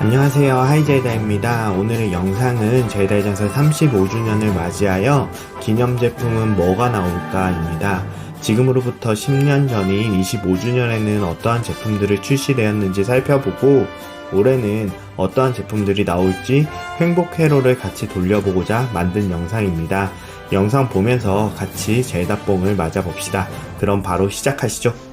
안녕하세요. 하이제이다입니다. 오늘의 영상은 제이다의 전설 35주년을 맞이하여 기념 제품은 뭐가 나올까 입니다. 지금으로부터 10년 전인 25주년에는 어떠한 제품들을 출시되었는지 살펴보고 올해는 어떠한 제품들이 나올지 행복 회로를 같이 돌려보고자 만든 영상입니다. 영상 보면서 같이 제이다뽕을 맞아봅시다. 그럼 바로 시작하시죠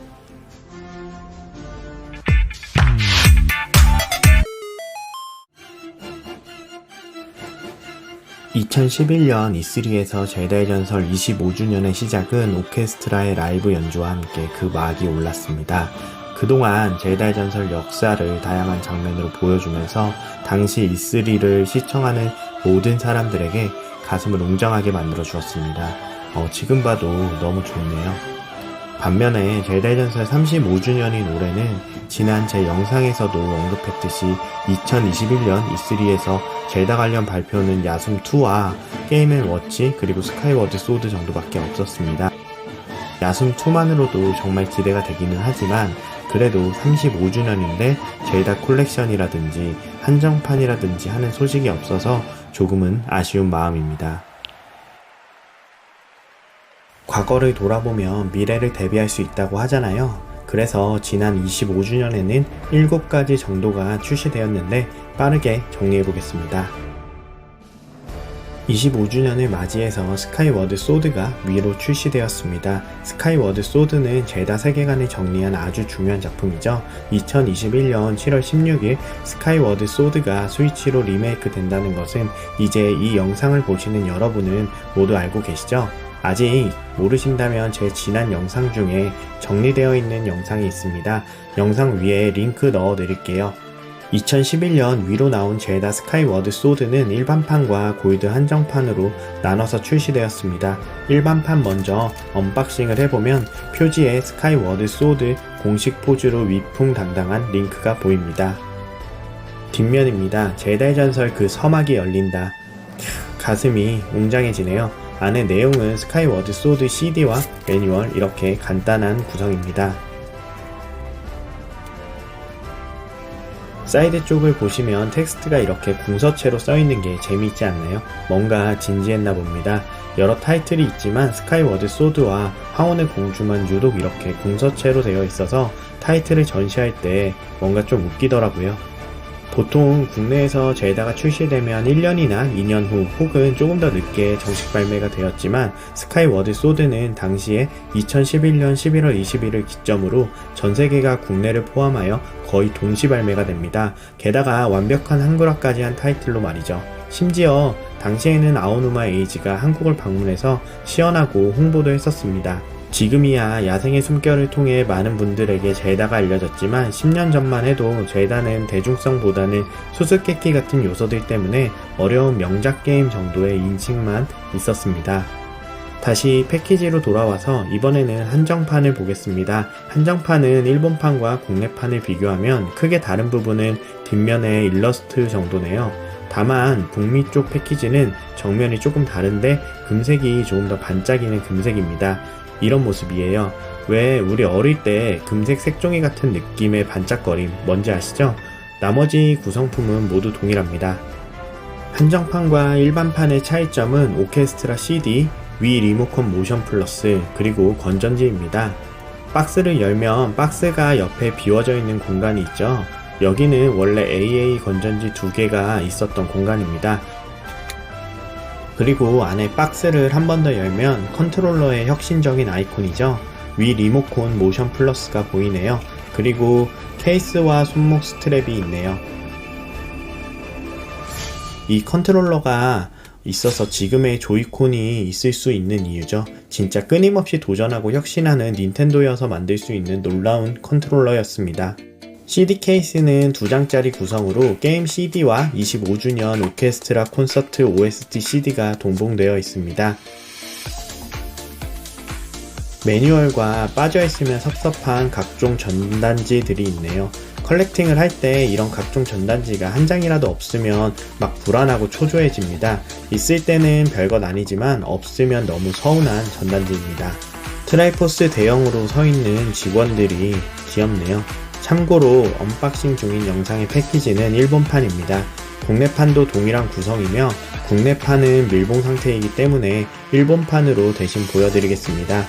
2011년 E3에서 제다의 전설 25주년의 시작은 오케스트라의 라이브 연주와 함께 그 막이 올랐습니다. 그동안 제다의 전설 역사를 다양한 장면으로 보여주면서 당시 E3를 시청하는 모든 사람들에게 가슴을 웅장하게 만들어 주었습니다. 어, 지금 봐도 너무 좋네요. 반면에 제다의 전설 35주년인 올해는 지난 제 영상에서도 언급했듯이 2021년 E3에서 젤다 관련 발표는 야숨2와 게임앤워치 그리고 스카이워드 소드 정도밖에 없었습니다. 야숨2만으로도 정말 기대가 되기는 하지만 그래도 35주년인데 젤다 콜렉션이라든지 한정판이라든지 하는 소식이 없어서 조금은 아쉬운 마음입니다. 과거를 돌아보면 미래를 대비할 수 있다고 하잖아요. 그래서 지난 25주년에는 7가지 정도가 출시되었는데 빠르게 정리해 보겠습니다. 25주년을 맞이해서 스카이워드 소드가 위로 출시되었습니다. 스카이워드 소드는 제다 세계관을 정리한 아주 중요한 작품이죠. 2021년 7월 16일 스카이워드 소드가 스위치로 리메이크 된다는 것은 이제 이 영상을 보시는 여러분은 모두 알고 계시죠? 아직 모르신다면 제 지난 영상 중에 정리되어 있는 영상이 있습니다. 영상 위에 링크 넣어 드릴게요. 2011년 위로 나온 젤다 스카이워드 소드는 일반판과 골드 한정판으로 나눠서 출시되었습니다. 일반판 먼저 언박싱을 해보면 표지에 스카이워드 소드 공식 포즈로 위풍당당한 링크가 보입니다. 뒷면입니다. 제다의 전설 그 서막이 열린다. 캬, 가슴이 웅장해지네요. 안에 내용은 스카이워드 소드 CD와 매뉴얼 이렇게 간단한 구성입니다. 사이드 쪽을 보시면 텍스트가 이렇게 궁서체로 써있는 게 재미있지 않나요? 뭔가 진지했나 봅니다. 여러 타이틀이 있지만 스카이워드 소드와 하원의 공주만 유독 이렇게 궁서체로 되어 있어서 타이틀을 전시할 때 뭔가 좀 웃기더라고요. 보통 국내에서 젤다가 출시되면 1년이나 2년 후 혹은 조금 더 늦게 정식 발매가 되었지만 스카이워드 소드는 당시에 2011년 11월 20일을 기점으로 전 세계가 국내를 포함하여 거의 동시 발매가 됩니다. 게다가 완벽한 한글화까지 한 타이틀로 말이죠. 심지어 당시에는 아오누마 에이지가 한국을 방문해서 시연하고 홍보도 했었습니다. 지금이야 야생의 숨결을 통해 많은 분들에게 젤다가 알려졌지만 10년 전만 해도 젤다는 대중성보다는 수수께끼 같은 요소들 때문에 어려운 명작 게임 정도의 인식만 있었습니다. 다시 패키지로 돌아와서 이번에는 한정판을 보겠습니다. 한정판은 일본판과 국내판을 비교하면 크게 다른 부분은 뒷면의 일러스트 정도네요. 다만 북미 쪽 패키지는 정면이 조금 다른데 금색이 조금 더 반짝이는 금색입니다. 이런 모습이에요. 왜 우리 어릴 때 금색 색종이 같은 느낌의 반짝거림 뭔지 아시죠? 나머지 구성품은 모두 동일합니다. 한정판과 일반판의 차이점은 오케스트라 CD, 위 리모컨 모션 플러스, 그리고 건전지입니다. 박스를 열면 박스가 옆에 비워져 있는 공간이 있죠. 여기는 원래 AA 건전지 두 개가 있었던 공간입니다. 그리고 안에 박스를 한 번 더 열면 컨트롤러의 혁신적인 아이콘이죠. 위 리모콘 모션 플러스가 보이네요. 그리고 케이스와 손목 스트랩이 있네요. 이 컨트롤러가 있어서 지금의 조이콘이 있을 수 있는 이유죠. 진짜 끊임없이 도전하고 혁신하는 닌텐도여서 만들 수 있는 놀라운 컨트롤러였습니다. CD 케이스는 두 장짜리 구성으로 게임 CD와 25주년 오케스트라 콘서트 OST CD가 동봉되어 있습니다. 매뉴얼과 빠져있으면 섭섭한 각종 전단지들이 있네요. 컬렉팅을 할 때 이런 각종 전단지가 한 장이라도 없으면 막 불안하고 초조해집니다. 있을 때는 별것 아니지만 없으면 너무 서운한 전단지입니다. 트라이포스 대형으로 서 있는 직원들이 귀엽네요. 참고로 언박싱 중인 영상의 패키지는 일본판입니다. 국내판도 동일한 구성이며 국내판은 밀봉 상태이기 때문에 일본판으로 대신 보여드리겠습니다.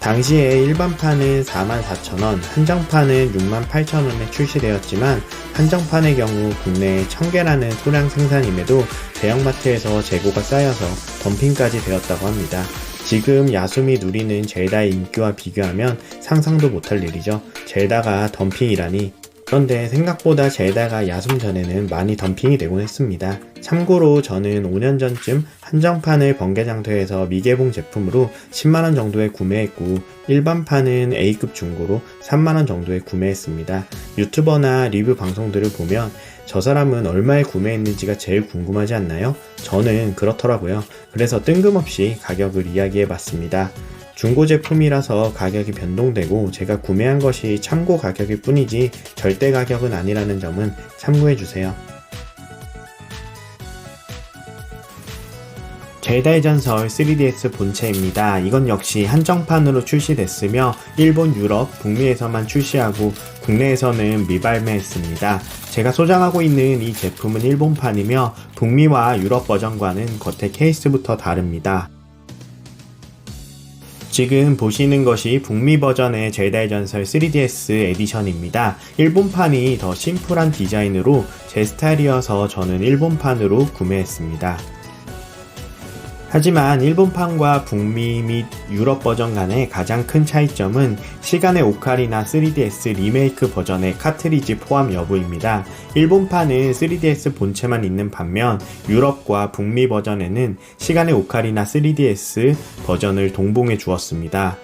당시에 일반판은 44,000원, 한정판은 68,000원에 출시되었지만 한정판의 경우 국내에 1000개라는 소량 생산임에도 대형마트에서 재고가 쌓여서 덤핑까지 되었다고 합니다. 지금 야숨이 누리는 젤다의 인기와 비교하면 상상도 못할 일이죠. 젤다가 덤핑이라니. 그런데 생각보다 젤다가 야숨 전에는 많이 덤핑이 되곤 했습니다. 참고로 저는 5년 전쯤 한정판을 번개장터에서 미개봉 제품으로 10만원 정도에 구매했고 일반판은 A급 중고로 3만원 정도에 구매했습니다. 유튜버나 리뷰 방송들을 보면 저 사람은 얼마에 구매했는지가 제일 궁금하지 않나요? 저는 그렇더라고요. 그래서 뜬금없이 가격을 이야기해 봤습니다. 중고 제품이라서 가격이 변동되고 제가 구매한 것이 참고 가격일 뿐이지 절대 가격은 아니라는 점은 참고해 주세요. 젤다의 전설 3DS 본체입니다. 이건 역시 한정판으로 출시됐으며 일본, 유럽, 북미에서만 출시하고 국내에서는 미발매했습니다. 제가 소장하고 있는 이 제품은 일본판이며 북미와 유럽 버전과는 겉에 케이스부터 다릅니다. 지금 보시는 것이 북미 버전의 젤다의 전설 3DS 에디션입니다. 일본판이 더 심플한 디자인으로 제 스타일이어서 저는 일본판으로 구매했습니다. 하지만 일본판과 북미 및 유럽 버전 간의 가장 큰 차이점은 시간의 오카리나 3DS 리메이크 버전의 카트리지 포함 여부입니다. 일본판은 3DS 본체만 있는 반면 유럽과 북미 버전에는 시간의 오카리나 3DS 버전을 동봉해 주었습니다.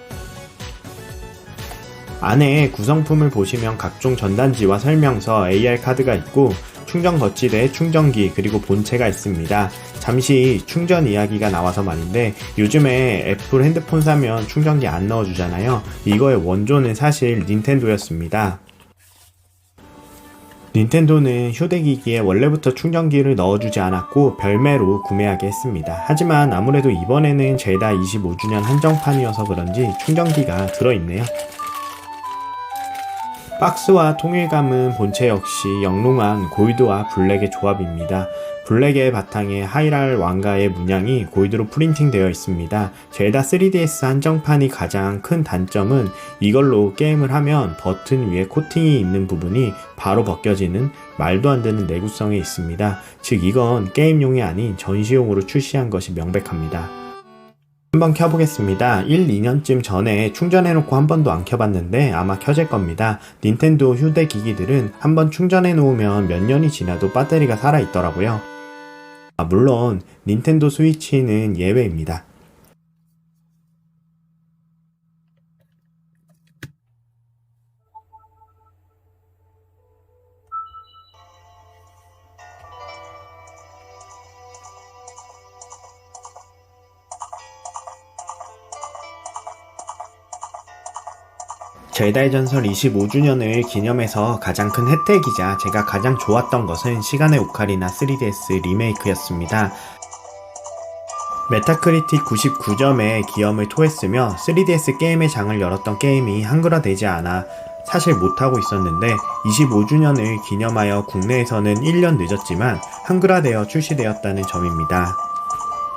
안에 구성품을 보시면 각종 전단지와 설명서, AR 카드가 있고 충전 거치대, 충전기, 그리고 본체가 있습니다. 잠시 충전 이야기가 나와서 말인데 요즘에 애플 핸드폰 사면 충전기 안 넣어주잖아요. 이거의 원조는 사실 닌텐도였습니다. 닌텐도는 휴대기기에 원래부터 충전기를 넣어주지 않았고 별매로 구매하게 했습니다. 하지만 아무래도 이번에는 젤다 25주년 한정판이어서 그런지 충전기가 들어있네요. 박스와 통일감은 본체 역시 영롱한 골드와 블랙의 조합입니다. 블랙의 바탕에 하이랄 왕가의 문양이 골드로 프린팅되어 있습니다. 젤다 3DS 한정판이 가장 큰 단점은 이걸로 게임을 하면 버튼 위에 코팅이 있는 부분이 바로 벗겨지는 말도 안 되는 내구성에 있습니다. 즉 이건 게임용이 아닌 전시용으로 출시한 것이 명백합니다. 한번 켜보겠습니다. 1, 2년쯤 전에 충전해놓고 한 번도 안 켜봤는데 아마 켜질 겁니다. 닌텐도 휴대기기들은 한번 충전해놓으면 몇 년이 지나도 배터리가 살아있더라고요. 아, 물론 닌텐도 스위치는 예외입니다. 젤다의 전설 25주년을 기념해서 가장 큰 혜택이자 제가 가장 좋았던 것은 시간의 오카리나 3DS 리메이크였습니다. 메타크리틱 99점의 기염을 토했으며 3DS 게임의 장을 열었던 게임이 한글화되지 않아 사실 못하고 있었는데 25주년을 기념하여 국내에서는 1년 늦었지만 한글화되어 출시되었다는 점입니다.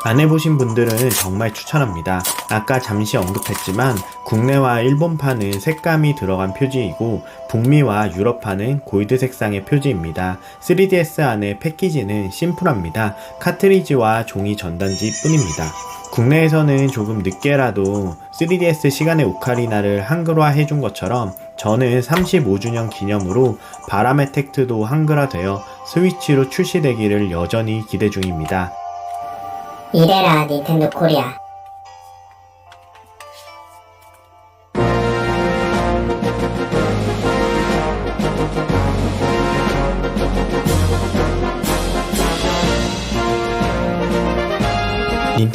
안 해보신 분들은 정말 추천합니다. 아까 잠시 언급했지만 국내와 일본판은 색감이 들어간 표지이고 북미와 유럽판은 골드 색상의 표지입니다. 3DS 안의 패키지는 심플합니다. 카트리지와 종이 전단지 뿐입니다. 국내에서는 조금 늦게라도 3DS 시간의 오카리나를 한글화 해준 것처럼 저는 35주년 기념으로 바람의 텍트도 한글화되어 스위치로 출시되기를 여전히 기대 중입니다. 이래라 닌텐도 코리아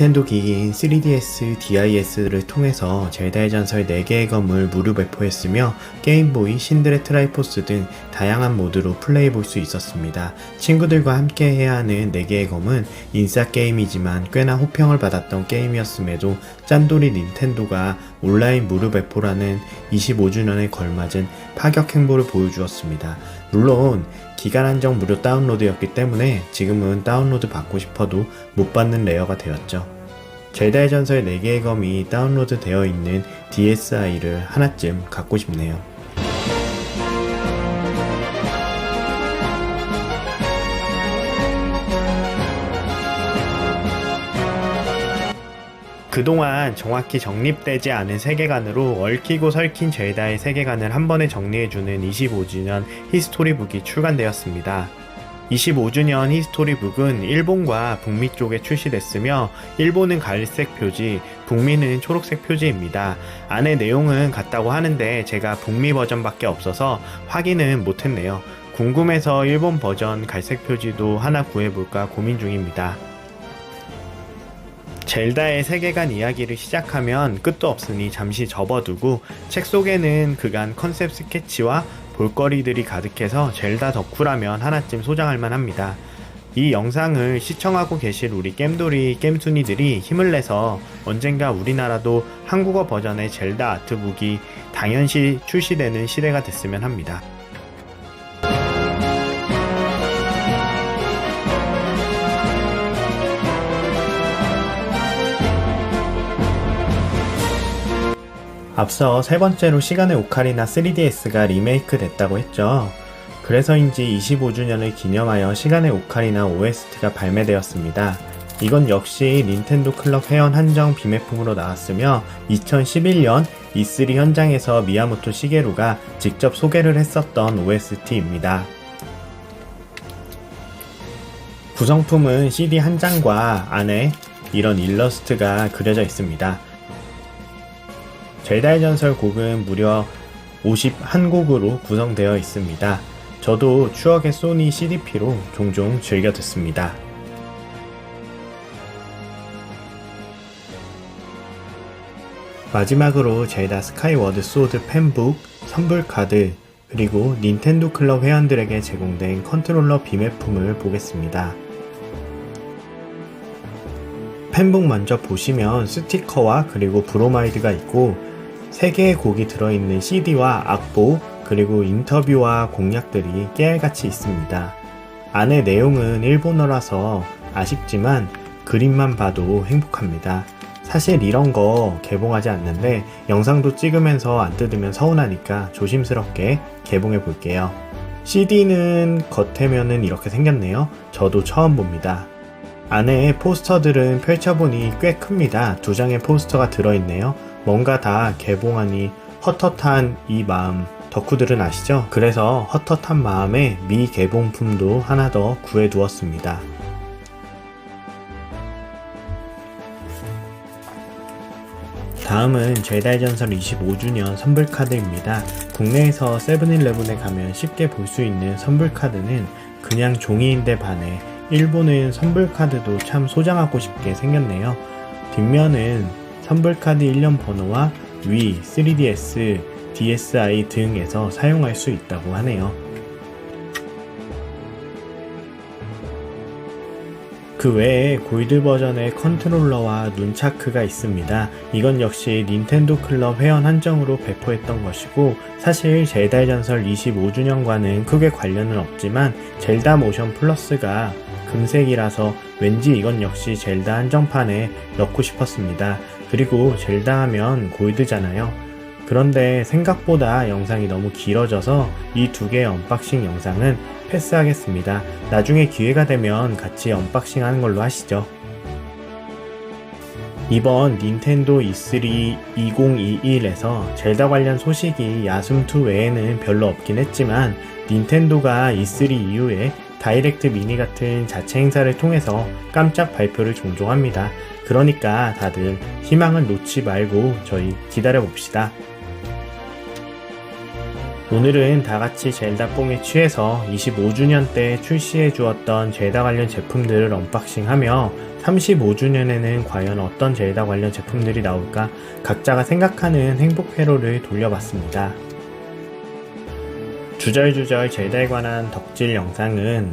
닌텐도 기기인 3DS, DIS를 통해서 젤다의 전설 4개의 검을 무료 배포했으며 게임보이, 신드레 트라이포스 등 다양한 모드로 플레이해볼 수 있었습니다. 친구들과 함께 해야 하는 4개의 검은 인싸 게임이지만 꽤나 호평을 받았던 게임이었음에도 짠돌이 닌텐도가 온라인 무료 배포라는 25주년에 걸맞은 파격 행보를 보여주었습니다. 물론 기간 한정 무료 다운로드였기 때문에 지금은 다운로드 받고 싶어도 못 받는 레어가 되었죠. 젤다의 전설 4개의 검이 다운로드 되어 있는 DSi를 하나쯤 갖고 싶네요. 그동안 정확히 정립되지 않은 세계관으로 얽히고 설킨 젤다의 세계관을 한 번에 정리해주는 25주년 히스토리북이 출간되었습니다. 25주년 히스토리북은 일본과 북미 쪽에 출시됐으며 일본은 갈색 표지, 북미는 초록색 표지입니다. 안에 내용은 같다고 하는데 제가 북미 버전밖에 없어서 확인은 못했네요. 궁금해서 일본 버전 갈색 표지도 하나 구해볼까 고민 중입니다. 젤다의 세계관 이야기를 시작하면 끝도 없으니 잠시 접어두고 책 속에는 그간 컨셉 스케치와 볼거리들이 가득해서 젤다 덕후라면 하나쯤 소장할 만합니다. 이 영상을 시청하고 계실 우리 겜돌이 겜순이들이 힘을 내서 언젠가 우리나라도 한국어 버전의 젤다 아트북이 당연시 출시되는 시대가 됐으면 합니다. 앞서 세 번째로 시간의 오카리나 3DS가 리메이크 됐다고 했죠. 그래서인지 25주년을 기념하여 시간의 오카리나 OST가 발매되었습니다. 이건 역시 닌텐도 클럽 회원 한정 비매품으로 나왔으며 2011년 E3 현장에서 미야모토 시게루가 직접 소개를 했었던 OST입니다. 구성품은 CD 한 장과 안에 이런 일러스트가 그려져 있습니다. 젤다의 전설 곡은 무려 51곡으로 구성되어 있습니다. 저도 추억의 소니 CDP로 종종 즐겨 듣습니다. 마지막으로 젤다 스카이워드 소드 팬북, 선불 카드, 그리고 닌텐도 클럽 회원들에게 제공된 컨트롤러 비매품을 보겠습니다. 팬북 먼저 보시면 스티커와 그리고 브로마이드가 있고 3개의 곡이 들어있는 CD와 악보 그리고 인터뷰와 공략들이 깨알같이 있습니다. 안에 내용은 일본어라서 아쉽지만 그림만 봐도 행복합니다. 사실 이런 거 개봉하지 않는데 영상도 찍으면서 안 뜯으면 서운하니까 조심스럽게 개봉해 볼게요. CD는 겉에면은 이렇게 생겼네요. 저도 처음 봅니다. 안에 포스터들은 펼쳐보니 꽤 큽니다. 두 장의 포스터가 들어있네요. 뭔가 다 개봉하니 헛헛한 이 마음 덕후들은 아시죠? 그래서 헛헛한 마음에 미개봉품도 하나 더 구해두었습니다. 다음은 제다의 전설 25주년 선불카드입니다. 국내에서 세븐일레븐에 가면 쉽게 볼 수 있는 선불카드는 그냥 종이인데 반해 일본은 선불카드도 참 소장하고 싶게 생겼네요. 뒷면은 선불카드 1년 번호와 위, 3DS, DSi 등에서 사용할 수 있다고 하네요. 그 외에 골드 버전의 컨트롤러와 눈차크가 있습니다. 이건 역시 닌텐도 클럽 회원 한정으로 배포했던 것이고 사실 젤다의 전설 25주년과는 크게 관련은 없지만 젤다 모션 플러스가 금색이라서 왠지 이건 역시 젤다 한정판에 넣고 싶었습니다. 그리고 젤다 하면 골드잖아요. 그런데 생각보다 영상이 너무 길어져서 이 두 개의 언박싱 영상은 패스하겠습니다. 나중에 기회가 되면 같이 언박싱 하는 걸로 하시죠. 이번 닌텐도 E E3 2021에서 젤다 관련 소식이 야숨2 외에는 별로 없긴 했지만 닌텐도가 E3 이후에 다이렉트 미니 같은 자체 행사를 통해서 깜짝 발표를 종종 합니다. 그러니까 다들 희망은 놓지 말고 저희 기다려 봅시다. 오늘은 다 같이 젤다 뽕에 취해서 25주년 때 출시해 주었던 젤다 관련 제품들을 언박싱하며 35주년에는 과연 어떤 젤다 관련 제품들이 나올까 각자가 생각하는 행복 회로를 돌려봤습니다. 주절주절 젤다에 관한 덕질 영상은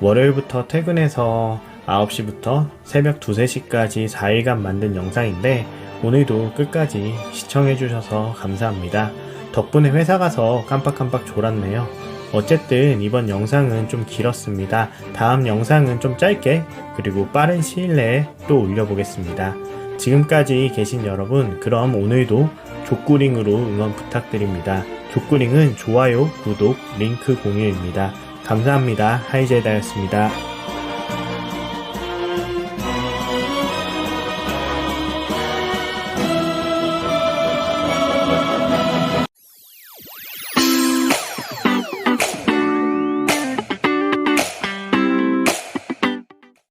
월요일부터 퇴근해서 9시부터 새벽 2, 3시까지 4일간 만든 영상인데 오늘도 끝까지 시청해주셔서 감사합니다. 덕분에 회사 가서 깜빡깜빡 졸았네요. 어쨌든 이번 영상은 좀 길었습니다. 다음 영상은 좀 짧게 그리고 빠른 시일 내에 또 올려보겠습니다. 지금까지 계신 여러분, 그럼 오늘도 족구링으로 응원 부탁드립니다. 족구링은 좋아요, 구독, 링크 공유입니다. 감사합니다. 하이제다였습니다.